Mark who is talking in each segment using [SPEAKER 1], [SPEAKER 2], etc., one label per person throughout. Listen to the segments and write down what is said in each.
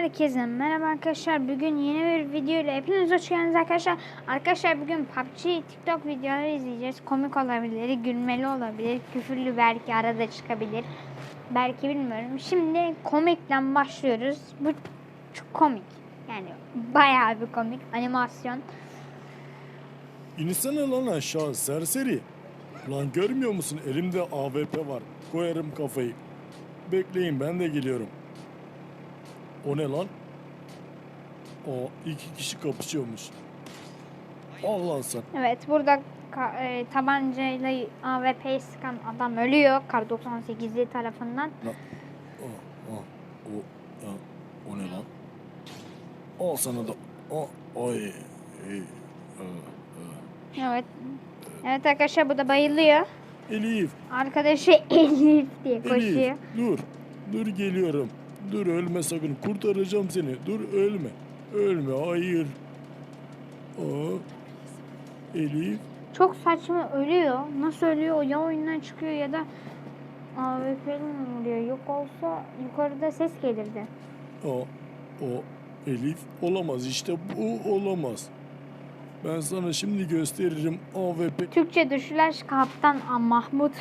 [SPEAKER 1] Herkese merhaba arkadaşlar. Bugün yeni bir video ile hepiniz hoş geldiniz arkadaşlar. Arkadaşlar bugün PUBG TikTok videoları izleyeceğiz. Komik olabilir, gülmeli olabilir, küfürlü belki arada çıkabilir. Belki bilmiyorum. Şimdi komikten başlıyoruz. Bu çok komik. Yani bayağı bir komik animasyon.
[SPEAKER 2] İnsene lan aşağı serseri. Lan görmüyor musun elimde AWP var. Koyarım kafayı. Bekleyin ben de geliyorum. O ne lan? O iki kişi kapışıyormuş. Al lan sen.
[SPEAKER 1] Evet burada ka- e, tabancayla AWP'yi sıkan adam ölüyor. Kar 98'li tarafından.
[SPEAKER 2] Lan. Aa, aa, o, aa, o ne lan? Al sana da. Aa, ay. ey, aa, aa.
[SPEAKER 1] Evet. Evet arkadaşlar bu da bayılıyor.
[SPEAKER 2] Elif,
[SPEAKER 1] Arkadaşı Elif diye
[SPEAKER 2] Elif.
[SPEAKER 1] koşuyor.
[SPEAKER 2] Dur. Dur geliyorum. Dur ölme sakın. Kurtaracağım seni. Dur ölme. Ölme. Hayır. Aa. Elif.
[SPEAKER 1] Çok saçma ölüyor. Nasıl ölüyor? O ya oyundan çıkıyor ya da AWP'li mi vuruyor? Yok olsa yukarıda ses gelirdi.
[SPEAKER 2] O. O. Elif. Olamaz işte bu olamaz. Ben sana şimdi gösteririm AWP.
[SPEAKER 1] Türkçe düşüler kaptan. Mahmut.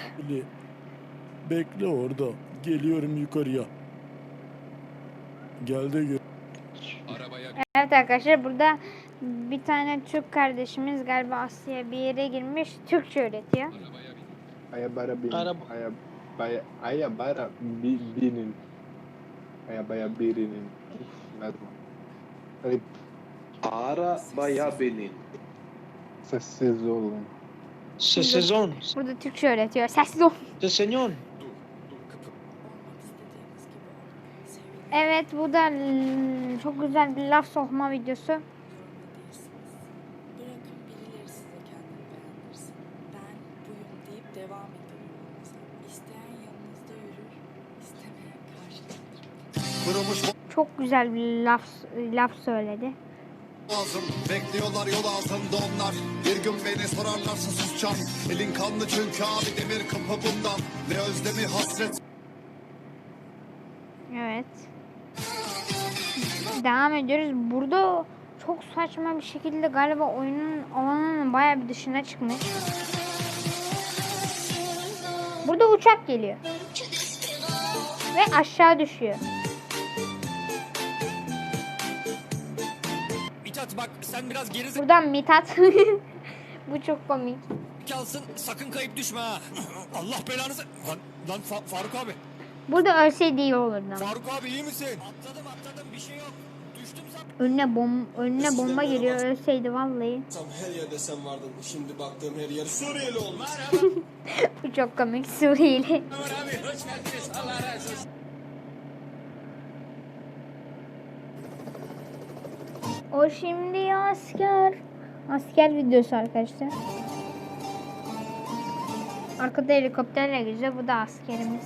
[SPEAKER 2] Bekle orada. Geliyorum yukarıya. Gel de gör.
[SPEAKER 1] Evet arkadaşlar burada bir tane Türk kardeşimiz galiba Asya bir yere girmiş. Türkçe öğretiyor.
[SPEAKER 3] Ayabara bin.
[SPEAKER 4] Araba.
[SPEAKER 3] Ayab baya ayabara bi, binin. Ayabaya birinin. Lazım. Hadi
[SPEAKER 4] Arabaya binin.
[SPEAKER 3] sessiz olun.
[SPEAKER 4] Ce sezon.
[SPEAKER 1] Burada Türkçe öğretiyor. Sessiz ol.
[SPEAKER 4] Ce
[SPEAKER 1] Evet bu da çok güzel bir laf sokma videosu.
[SPEAKER 5] Bırakın birileri size kendini beğendirsin. Ben buyum deyip devam yolunuza. İsteyen yanınızda yürür, istemeyen karşılanır.
[SPEAKER 1] Çok güzel bir laf laf söyledi.
[SPEAKER 6] lazım Bekliyorlar yol altında onlar Bir gün beni sorarlarsa susacağım Elin kanlı çünkü abi demir kapı bundan Ne özlemi hasret
[SPEAKER 1] Evet. Devam ediyoruz. Burada çok saçma bir şekilde galiba oyunun alanının bayağı bir dışına çıkmış. Burada uçak geliyor. Ve aşağı düşüyor.
[SPEAKER 7] Mithat bak sen biraz geri
[SPEAKER 1] Buradan Mithat. Bu çok komik.
[SPEAKER 7] zekalısın sakın kayıp düşme ha. Allah belanızı. Lan, lan Fa- Faruk abi.
[SPEAKER 1] Burada ölseydi iyi olurdu.
[SPEAKER 7] Faruk abi iyi misin? Atladım atladım bir şey yok. Düştüm sen.
[SPEAKER 1] Önüne bom önüne bomba geliyor. Ölseydi vallahi.
[SPEAKER 8] Tam her yerde sen vardın. Şimdi baktığım her yer Suriyeli olmuş.
[SPEAKER 1] Bu çok komik Suriyeli.
[SPEAKER 7] Abi hoş geldiniz. Allah razı olsun.
[SPEAKER 1] O şimdi asker. Asker videosu arkadaşlar. Arkada helikopterle geziyor. Bu da askerimiz.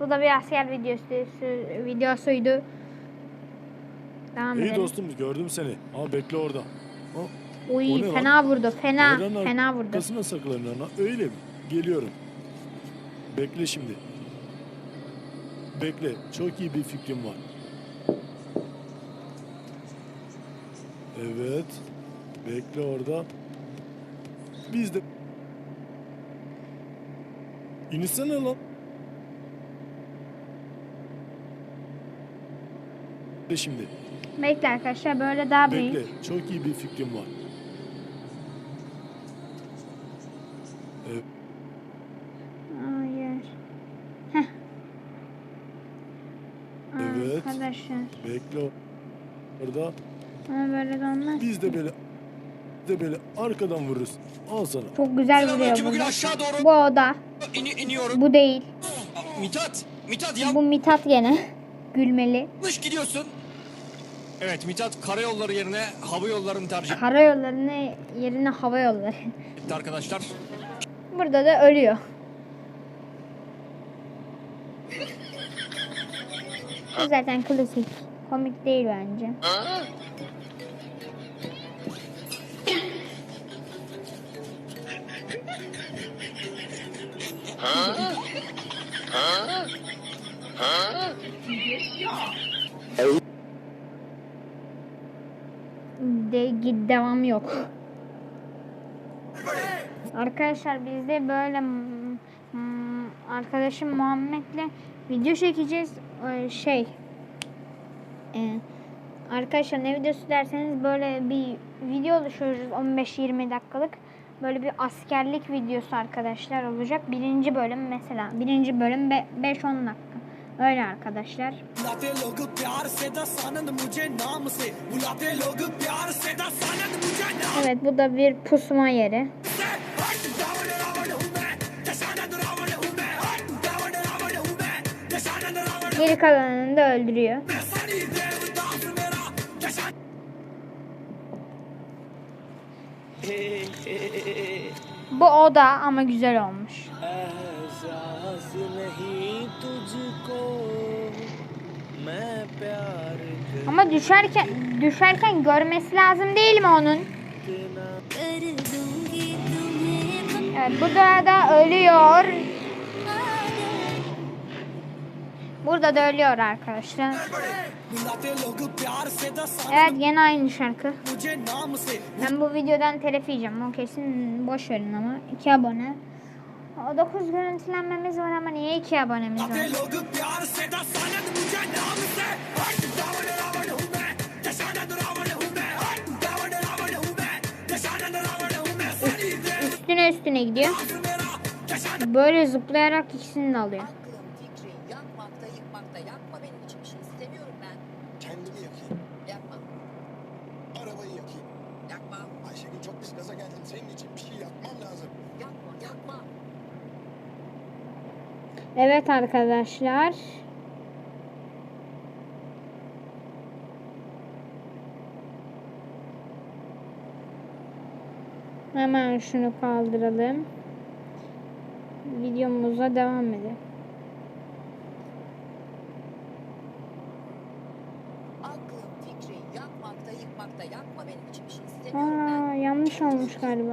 [SPEAKER 1] Bu da bir asker videosu, videosuydu. Devam
[SPEAKER 2] İyi
[SPEAKER 1] edelim.
[SPEAKER 2] dostum gördüm seni. Aa bekle orada. Aa,
[SPEAKER 1] Uy
[SPEAKER 2] o ne lan?
[SPEAKER 1] fena vurdu. Fena.
[SPEAKER 2] ayran
[SPEAKER 1] Fena vurdu.
[SPEAKER 2] arkasına saklanıyor lan. Öyle mi? Geliyorum. Bekle şimdi. Bekle. Çok iyi bir fikrim var. Evet. Bekle orada. Biz de... İnsene lan. Bekle şimdi.
[SPEAKER 1] Bekle arkadaşlar böyle daha büyük.
[SPEAKER 2] Bekle. Çok iyi bir fikrim var. Evet.
[SPEAKER 1] Hayır. Heh.
[SPEAKER 2] Evet.
[SPEAKER 1] Arkadaşlar.
[SPEAKER 2] Bekle orada.
[SPEAKER 1] Ama böyle de olmaz.
[SPEAKER 2] Biz de böyle de böyle arkadan vururuz. Al sana.
[SPEAKER 1] Çok güzel vuruyor
[SPEAKER 7] Selamünaleyküm bugün
[SPEAKER 1] bunu.
[SPEAKER 7] aşağı doğru
[SPEAKER 1] Bu oda.
[SPEAKER 7] in, iniyorum.
[SPEAKER 1] Bu değil.
[SPEAKER 7] Mithat. Mithat
[SPEAKER 1] Bu Mithat gene. Gülmeli.
[SPEAKER 7] yanlış gidiyorsun. Evet Mithat karayolları yerine hava yollarını tercih
[SPEAKER 1] Karayollarını yerine hava yolları.
[SPEAKER 7] etti arkadaşlar.
[SPEAKER 1] Burada da ölüyor. Bu zaten klasik. Komik değil bence. Git devam yok. Arkadaşlar biz de böyle mm, mm, arkadaşım Muhammed'le video çekeceğiz. Ee, şey e, arkadaşlar ne videosu derseniz böyle bir video oluşturuyoruz 15-20 dakikalık. Böyle bir askerlik videosu arkadaşlar olacak. Birinci bölüm mesela. Birinci bölüm 5-10 dakika. Öyle arkadaşlar. Evet bu da bir pusma yeri. Geri kalanını da öldürüyor. Bu oda ama güzel olmuş. Ama düşerken düşerken görmesi lazım değil mi onun? Evet bu da da ölüyor. Burada da ölüyor arkadaşlar. Evet yine aynı şarkı. Ben bu videodan telef yiyeceğim. O kesin boş verin ama. 2 abone. O 9 görüntülenmemiz var ama niye 2 abonemiz var? Üstüne üstüne gidiyor. Böyle zıplayarak ikisini de alıyor. Evet arkadaşlar. Hemen şunu kaldıralım. Videomuza devam edelim.
[SPEAKER 9] Şey
[SPEAKER 1] Aa, yanlış olmuş galiba.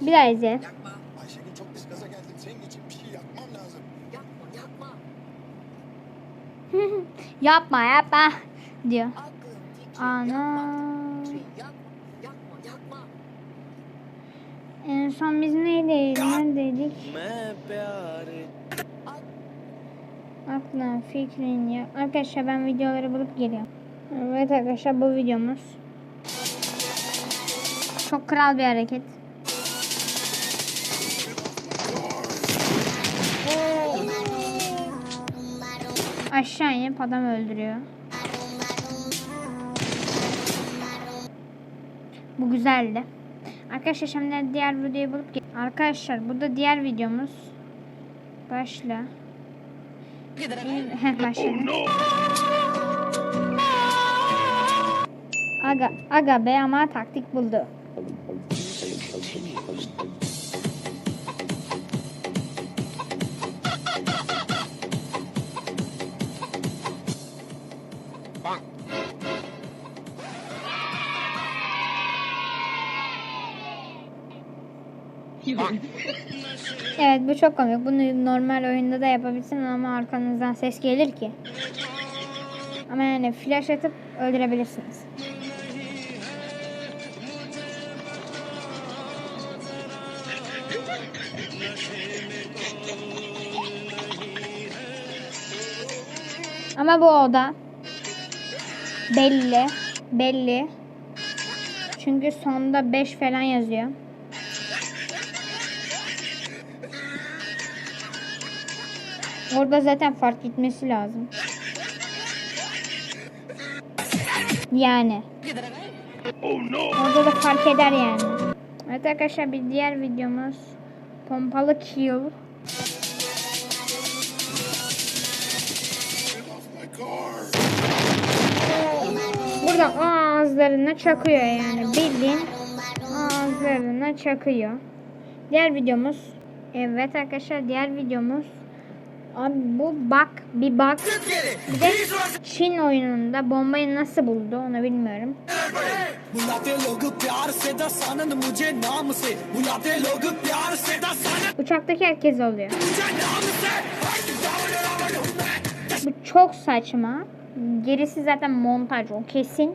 [SPEAKER 1] Bir daha izleyelim. Yapma yapma diyor. Ana. En son biz neydeydik? Neredeydik? Aklın fikrin yok. Arkadaşlar ben videoları bulup geliyorum. Evet arkadaşlar bu videomuz. Çok kral bir hareket. İnip adam öldürüyor. Bu güzeldi. Arkadaşlar şimdi diğer videoyu bulup Arkadaşlar bu da diğer videomuz. Başla. Başladı. Aga, aga be ama taktik buldu. Evet bu çok komik. Bunu normal oyunda da yapabilirsin ama arkanızdan ses gelir ki. Ama yani flash atıp öldürebilirsiniz. Ama bu oda belli. Belli. Çünkü sonda 5 falan yazıyor. Orada zaten fark etmesi lazım. Yani. Orada da fark eder yani. Evet arkadaşlar bir diğer videomuz pompalı kill.
[SPEAKER 6] Car.
[SPEAKER 1] ağızlarına çakıyor yani bildiğin ağızlarına çakıyor. Diğer videomuz evet arkadaşlar diğer videomuz Abi bu bak bir bak. Bir Çin oyununda bombayı nasıl buldu onu bilmiyorum. Uçaktaki herkes oluyor. Bu çok saçma. Gerisi zaten montaj o kesin.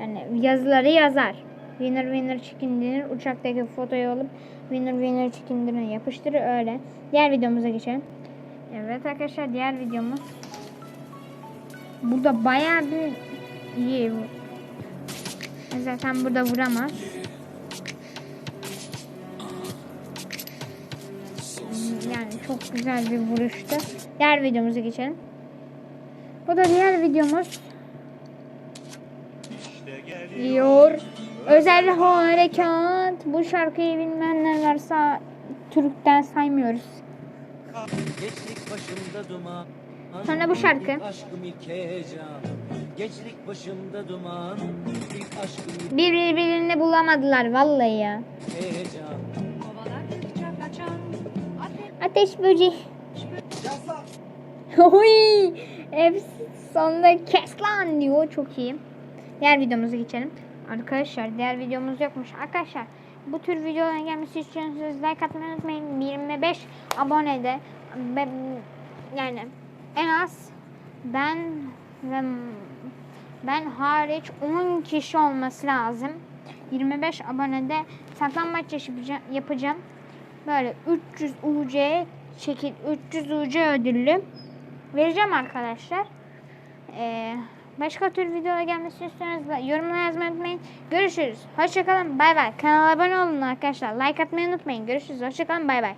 [SPEAKER 1] Yani yazıları yazar. Winner winner chicken dinner uçaktaki fotoyu alıp winner winner chicken dinner yapıştırır öyle. Diğer videomuza geçelim. Evet arkadaşlar diğer videomuz. Burada bayağı bir iyi. Zaten burada vuramaz. Yani çok güzel bir vuruştu. Diğer videomuza geçelim. Bu da diğer videomuz. Diyor. Özel harekat. Bu şarkıyı bilmeyenler varsa Türk'ten saymıyoruz.
[SPEAKER 10] Gençlik başımda duman.
[SPEAKER 1] Sonra bu şarkı.
[SPEAKER 10] Gençlik başımda duman.
[SPEAKER 1] Birbirini bulamadılar vallahi ya. Ateş böceği. Oy! Hepsi sonunda kes lan diyor. Çok iyi. Diğer videomuza geçelim. Arkadaşlar diğer videomuz yokmuş. Arkadaşlar bu tür videoların gelmesi istiyorsanız like atmayı unutmayın. 25 abonede ben, yani en az ben ve ben hariç 10 kişi olması lazım. 25 abonede saklambaç yapacağım. Böyle 300 UC çekil 300 UC ödüllü vereceğim arkadaşlar. Ee, başka tür videolar gelmesini istiyorsanız yorumlara yazmayı unutmayın. Görüşürüz. Hoşçakalın. Bay bay. Kanala abone olun arkadaşlar. Like atmayı unutmayın. Görüşürüz. Hoşçakalın. Bay bay.